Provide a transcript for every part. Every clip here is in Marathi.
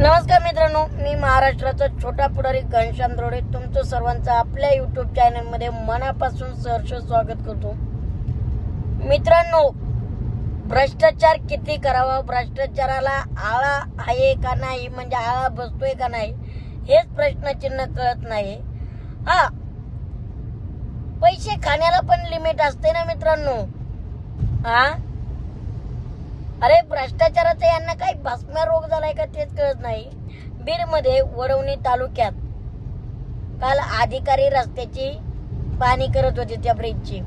नमस्कार मित्रांनो मी महाराष्ट्राचा छोटा पुढारी घनश्याम द्रोडे. तुमचं सर्वांचं आपल्या युट्यूब चॅनलमध्ये मनापासून सहर्ष स्वागत करतो. मित्रांनो भ्रष्टाचार किती करावा? भ्रष्टाचाराला आळा आहे का नाही? म्हणजे आळा बसतोय का नाही? हेच प्रश्नचिन्ह कळत नाही. हा पैसे खाण्याला पण लिमिट असते ना मित्रांनो? हा? अरे भ्रष्टाचाराचा यांना काही भस्म्या रोग झालाय का तेच कळत नाही. बीडमध्ये वडवणी तालुक्यात काल अधिकारी रस्त्याची पाहणी करत होते त्या ब्रिजची.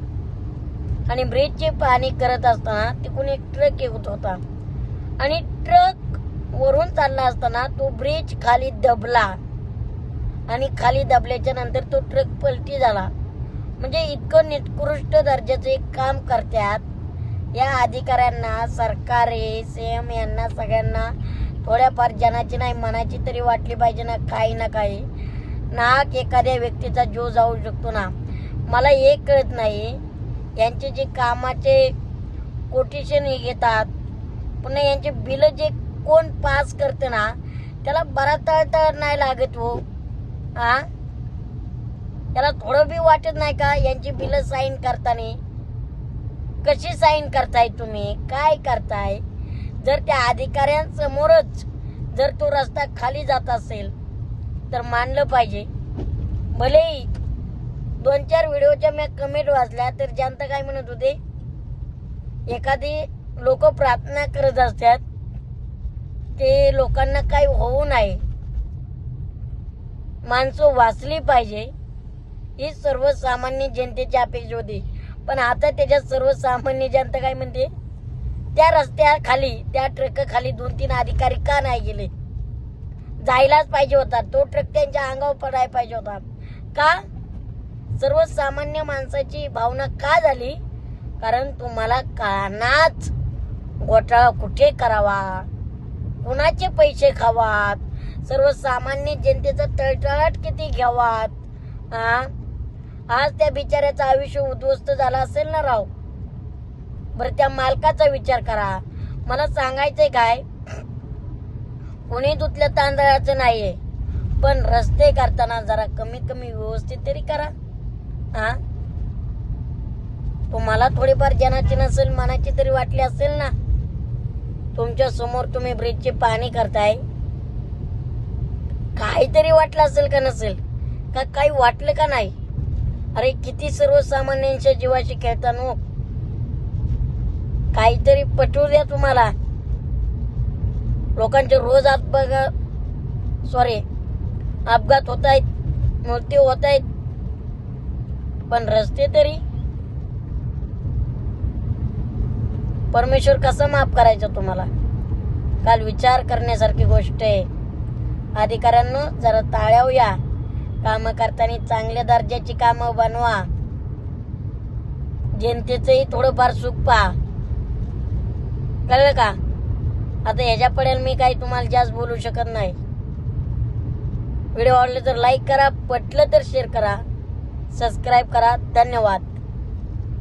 आणि ब्रिजची पाहणी करत असताना तिकडून एक ट्रक येत होता. आणि ट्रक वरून चालला असताना तो ब्रिज खाली दबला. आणि खाली दबल्याच्या नंतर तो ट्रक पलटी झाला. म्हणजे इतकं निकृष्ट दर्जाचं एक काम करतात. या अधिकाऱ्यांना सरकारी सीएम यांना सगळ्यांना थोड्याफार जनाची नाही मनाची तरी वाटली पाहिजे ना काही ना काही. नाक एखाद्या व्यक्तीचा जीव जाऊ शकतो ना. मला एक कळत नाही. यांचे जे कामाचे कोटेशन हे घेतात पुन्हा यांचे बिल जे कोण पास करते ना त्याला बरा तळतळ नाही लागत हो. हा त्याला थोडं बी वाटत नाही का यांची बिलं साईन करताना? कशी साईन करताय तुम्ही? काय करताय? जर त्या अधिकाऱ्यांसमोरच जर तो रस्ता खाली जात असेल तर मानलं पाहिजे. भलेही दोन चार व्हिडिओच्या मी कमेंट वाचल्या तर जनता काय म्हणत होते? एखादी लोक प्रार्थना करत असतात ते लोकांना काही होऊ नये. माणसं वाचली पाहिजे. ही सर्वसामान्य जनतेची अपेक्षा होती. पण आता त्याच्यात सर्वसामान्य जनता काय म्हणते? त्या रस्त्याखाली त्या ट्रक खाली दोन तीन अधिकारी का नाही गेले? जायलाच पाहिजे होता. तो ट्रक त्यांच्या अंगावर पडायला पाहिजे होता. का? सर्वसामान्य माणसाची भावना का झाली? कारण तुम्हाला कानाच घोटाळा कुठे करावा? कुणाचे पैसे खावात? सर्वसामान्य जनतेचा तळतळाट किती घ्यावात? हा आज त्या बिचाऱ्याचं आयुष्य उद्ध्वस्त झालं असेल ना राव? बरं त्या मालकाचा विचार करा. मला सांगायचंय काय? कोणी धुतल्या तांदळाचं नाहीये. पण रस्ते करताना जरा कमीत कमी व्यवस्थित तरी करा. हा? तुम्हाला थोडीफार जनाची नसेल मनाची तरी वाटली असेल ना? तुमच्यासमोर तुम्ही ब्रिजची पाहणी करताय. काहीतरी वाटलं असेल का नसेल? का काही वाटलं का नाही? अरे किती सर्वसामान्यांच्या जीवाशी खेळतानो काहीतरी पटवू द्या तुम्हाला. लोकांचे रोज अपघात सॉरी अपघात होत आहेत मृत्यू होत आहेत पण रस्ते तरी? परमेश्वर कसं माफ करायचं तुम्हाला? काल विचार करण्यासारखी गोष्ट आहे. अधिकाऱ्यांनो जरा ताळ्याव या काम करताना चांगल्या दर्जाची कामं बनवा. जनतेचंही थोडंफार सुख पहा. कळलं का? आता ह्याच्या पडेल मी काही तुम्हाला जास्त बोलू शकत नाही. व्हिडिओ आवडले तर लाईक करा पटलं तर शेअर करा सबस्क्राईब करा. धन्यवाद.